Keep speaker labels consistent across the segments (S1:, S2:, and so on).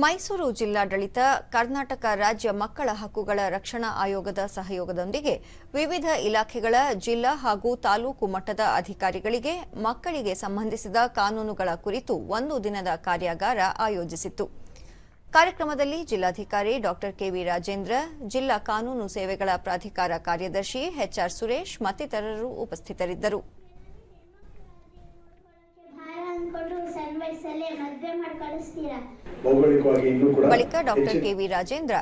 S1: ಮೈಸೂರು ಜಿಲ್ಲಾಡಳಿತ ಕರ್ನಾಟಕ ರಾಜ್ಯ ಮಕ್ಕಳ ಹಕ್ಕುಗಳ ರಕ್ಷಣಾ ಆಯೋಗದ ಸಹಯೋಗದೊಂದಿಗೆ ವಿವಿಧ ಇಲಾಖೆಗಳ ಜಿಲ್ಲಾ ಹಾಗೂ ತಾಲೂಕು ಮಟ್ಟದ ಅಧಿಕಾರಿಗಳಿಗೆ ಮಕ್ಕಳಿಗೆ ಸಂಬಂಧಿಸಿದ ಕಾನೂನುಗಳ ಕುರಿತು ಒಂದು ದಿನದ ಕಾರ್ಯಾಗಾರ ಆಯೋಜಿಸಿತ್ತು. ಕಾರ್ಯಕ್ರಮದಲ್ಲಿ ಜಿಲ್ಲಾಧಿಕಾರಿ ಡಾ ಕೆವಿ ರಾಜೇಂದ್ರ, ಜಿಲ್ಲಾ ಕಾನೂನು ಸೇವೆಗಳ ಪ್ರಾಧಿಕಾರ ಕಾರ್ಯದರ್ಶಿ ಎಚ್ಆರ್ ಸುರೇಶ್ ಮತ್ತಿತರರು ಉಪಸ್ಥಿತರಿದ್ದರು. ಬಳಿಕ
S2: ಡಾಕ್ಟರ್
S1: ಕೆವಿ ರಾಜೇಂದ್ರ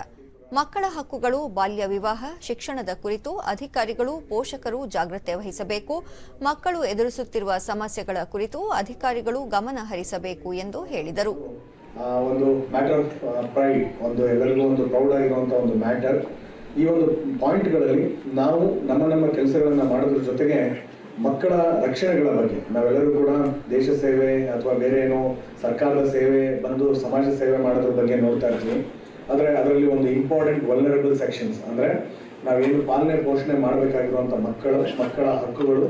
S1: ಮಕ್ಕಳ ಹಕ್ಕುಗಳು ಬಾಲ್ಯ ವಿವಾಹ ಶಿಕ್ಷಣದ ಕುರಿತು ಅಧಿಕಾರಿಗಳು ಪೋಷಕರು ಜಾಗ್ರತೆ ವಹಿಸಬೇಕು. ಮಕ್ಕಳು ಎದುರಿಸುತ್ತಿರುವ ಸಮಸ್ಯೆಗಳ ಕುರಿತು ಅಧಿಕಾರಿಗಳು ಗಮನ ಹರಿಸಬೇಕು ಎಂದು ಹೇಳಿದರು.
S2: ಆ, ಒಂದು ಮ್ಯಾಟರ್ ಆಫ್ ಪ್ರೈಡ್ ಒಂದು ಎಲ್ಲರಿಗೂ ಒಂದು ಪ್ರೌಡ್ ಆಗಿರುವಂತಹ ಒಂದು ಮ್ಯಾಟರ್ ಈ ಒಂದು ಪಾಯಿಂಟ್ಗಳಲ್ಲಿ ನಾವು ನಮ್ಮ ನಮ್ಮ ಕೆಲಸಗಳನ್ನ ಮಾಡೋದ್ರ ಜೊತೆಗೆ ಮಕ್ಕಳ ರಕ್ಷಣೆಗಳ ಬಗ್ಗೆ. ನಾವೆಲ್ಲರೂ ಕೂಡ ದೇಶ ಸೇವೆ ಅಥವಾ ಬೇರೆ ಏನೋ ಸರ್ಕಾರದ ಸೇವೆ ಬಂದು ಸಮಾಜ ಸೇವೆ ಮಾಡೋದ್ರ ಬಗ್ಗೆ ನೋಡ್ತಾ ಇರ್ತೀವಿ. ಆದರೆ ಅದರಲ್ಲಿ ಒಂದು ಇಂಪಾರ್ಟೆಂಟ್ ವಲ್ನರಬಲ್ ಸೆಕ್ಷನ್ಸ್ ಅಂದ್ರೆ ನಾವೇನು ಪಾಲನೆ ಪೋಷಣೆ ಮಾಡಬೇಕಾಗಿರುವಂಥ ಮಕ್ಕಳ ಮಕ್ಕಳ ಹಕ್ಕುಗಳು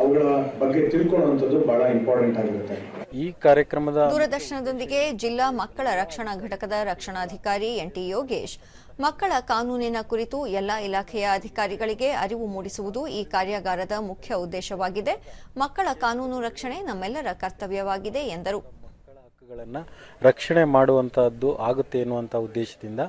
S2: ಅವುಗಳ ಬಗ್ಗೆ ತಿಳ್ಕೊಳ್ಳುವಂಥದ್ದು ಬಹಳ ಇಂಪಾರ್ಟೆಂಟ್ ಆಗಿರುತ್ತೆ.
S3: ಈ ಕಾರ್ಯಕ್ರಮದ
S1: ದೂರದರ್ಶನದೊಂದಿಗೆ ಜಿಲ್ಲಾ ಮಕ್ಕಳ ರಕ್ಷಣಾ ಘಟಕದ ರಕ್ಷಣಾಧಿಕಾರಿ ಎನ್ಟಿ ಯೋಗೇಶ್. ಮಕ್ಕಳ ಕಾನೂನಿನ ಕುರಿತು ಎಲ್ಲಾ ಇಲಾಖೆಯ ಅಧಿಕಾರಿಗಳಿಗೆ ಅರಿವು ಮೂಡಿಸುವುದು ಈ ಕಾರ್ಯಾಗಾರದ ಮುಖ್ಯ ಉದ್ದೇಶವಾಗಿದೆ. ಮಕ್ಕಳ ಕಾನೂನು ರಕ್ಷಣೆ ನಮ್ಮೆಲ್ಲರ ಕರ್ತವ್ಯವಾಗಿದೆ ಎಂದರು.
S3: ಹಕ್ಕುಗಳನ್ನು ರಕ್ಷಣೆ ಮಾಡುವಂತಹದ್ದು ಆಗುತ್ತೆ ಎನ್ನುವಂಥ ಉದ್ದೇಶದಿಂದ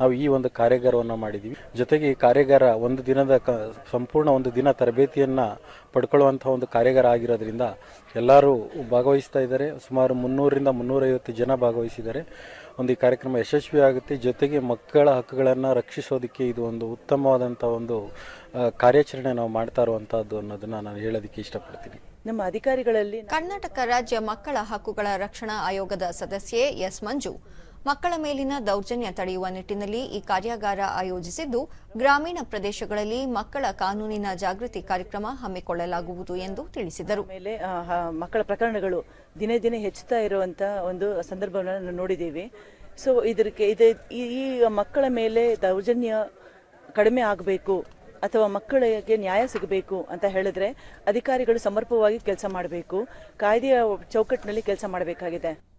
S3: ನಾವು ಈ ಒಂದು ಕಾರ್ಯಾಗಾರವನ್ನು ಮಾಡಿದ್ದೀವಿ ಜೊತೆಗೆ ಈ ಕಾರ್ಯಾಗಾರ ಒಂದು ದಿನದ ಕ, ಸಂಪೂರ್ಣ ಒಂದು ದಿನ ತರಬೇತಿಯನ್ನು ಪಡ್ಕೊಳ್ಳುವಂಥ ಒಂದು ಕಾರ್ಯಾಗಾರ ಆಗಿರೋದ್ರಿಂದ ಎಲ್ಲರೂ ಭಾಗವಹಿಸ್ತಾ ಇದ್ದಾರೆ. ಸುಮಾರು ಮುನ್ನೂರರಿಂದ ಮುನ್ನೂರೈವತ್ತು ಜನ ಭಾಗವಹಿಸಿದ್ದಾರೆ. ಒಂದು ಈ ಕಾರ್ಯಕ್ರಮ ಯಶಸ್ವಿ ಆಗುತ್ತೆ. ಜೊತೆಗೆ ಮಕ್ಕಳ ಹಕ್ಕುಗಳನ್ನು ರಕ್ಷಿಸೋದಕ್ಕೆ ಇದು ಒಂದು ಉತ್ತಮವಾದಂಥ ಒಂದು ಕಾರ್ಯಾಚರಣೆ ನಾವು ಮಾಡ್ತಾ ಇರುವಂಥದ್ದು ಅನ್ನೋದನ್ನು ನಾನು ಹೇಳೋದಕ್ಕೆ ಇಷ್ಟಪಡ್ತೀನಿ.
S4: ನಮ್ಮ ಅಧಿಕಾರಿಗಳಲ್ಲಿ
S1: ಕರ್ನಾಟಕ ರಾಜ್ಯ ಮಕ್ಕಳ ಹಕ್ಕುಗಳ ರಕ್ಷಣಾ ಆಯೋಗದ ಸದಸ್ಯೆ ಎಸ್ ಮಂಜು. ಮಕ್ಕಳ ಮೇಲಿನ ದೌರ್ಜನ್ಯ ತಡೆಯುವ ನಿಟ್ಟಿನಲ್ಲಿ ಈ ಕಾರ್ಯಾಗಾರ ಆಯೋಜಿಸಿದ್ದು ಗ್ರಾಮೀಣ ಪ್ರದೇಶಗಳಲ್ಲಿ ಮಕ್ಕಳ ಕಾನೂನಿನ ಜಾಗೃತಿ ಕಾರ್ಯಕ್ರಮ ಹಮ್ಮಿಕೊಳ್ಳಲಾಗುವುದು ಎಂದು ತಿಳಿಸಿದರು.
S4: ಮೇಲೆ ಮಕ್ಕಳ ಪ್ರಕರಣಗಳು ದಿನೇ ದಿನೇ ಹೆಚ್ಚುತ್ತಾ ಇರುವಂತ ಒಂದು ಸಂದರ್ಭವನ್ನು ನೋಡಿದ್ದೇವೆ. ಸೊ ಇದಕ್ಕೆ ಇದು ಈ ಈ ಮಕ್ಕಳ ಮೇಲೆ ದೌರ್ಜನ್ಯ ಕಡಿಮೆ ಆಗಬೇಕು ಅಥವಾ ಮಕ್ಕಳಿಗೆ ನ್ಯಾಯ ಸಿಗಬೇಕು ಅಂತ ಹೇಳಿದ್ರೆ ಅಧಿಕಾರಿಗಳು ಸಮರ್ಪಕವಾಗಿ ಕೆಲಸ ಮಾಡಬೇಕು. ಕಾಯ್ದೆಯ ಚೌಕಟ್ಟಿನಲ್ಲಿ ಕೆಲಸ ಮಾಡಬೇಕಾಗಿದೆ.